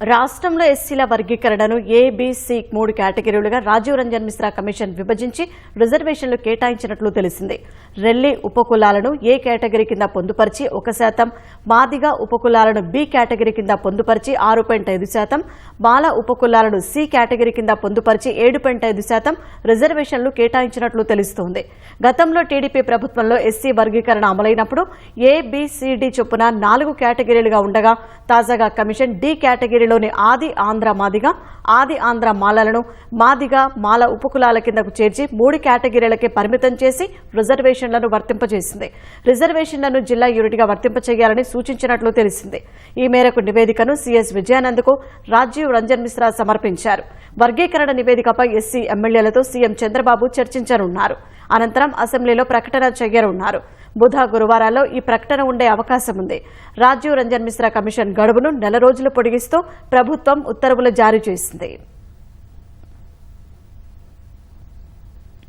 రాష్ట్రంలో ఎస్సీల వర్గీకరణను ఏబీసీ మూడు కేటగిరీలుగా రాజీవ్ రంజన్ మిశ్రా కమిషన్ విభజించి రిజర్వేషన్లు కేటాయించినట్లు తెలిసింది. రెల్లి ఉపకులాలను ఏ కేటగిరీ కింద పొందుపరిచి ఒక శాతం మాదిగ ఉపకులాలను బి కేటగిరీ కింద పొందుపరిచి ఆరు పాయింట్ ఐదు శాతం బాల ఉపకులాలను సి కేటగిరీ కింద పొందుపరిచి ఏడు పాయింట్ ఐదు శాతం రిజర్వేషన్లు కేటాయించినట్లు తెలుస్తోంది. గతంలో టీడీపీ ప్రభుత్వంలో ఎస్సీ వర్గీకరణ అమలైనప్పుడు ఏబీసీడీ చొప్పున నాలుగు కేటగిరీలుగా ఉండగా తాజాగా కమిషన్ డి కేటగిరీ కేటగిరీలోని ఆది ఆంధ్ర మాదిగా ఆది ఆంధ్ర మాలలను మాదిగా మాల ఉపకులాల కిందకు చేర్చి మూడు కేటగిరీలకే పరిమితం చేసి రిజర్వేషన్లను వర్తింపజేసింది. రిజర్వేషన్లను జిల్లా యూనిట్గా వర్తింపచేయాలని సూచించినట్లు తెలిసింది. ఈ మేరకు నివేదికను సీఎస్ విజయానంద్కు రాజీవ్ రంజన్ మిశ్రా సమర్పించారు. వర్గీకరణ నివేదికపై ఎస్సీ ఎమ్మెల్యేలతో సీఎం చంద్రబాబు చర్చించనున్నారు. అనంతరం అసెంబ్లీలో ప్రకటన చేయనున్నారు. బుధ గురువారాల్లో ఈ ప్రకటన ఉండే అవకాశం ఉంది. రాజీవ్ రంజన్ మిశ్రా కమిషన్ గడువును నెల రోజులు పొడిగిస్తూ ప్రభుత్వం ఉత్తర్వులు జారీ చేసింది.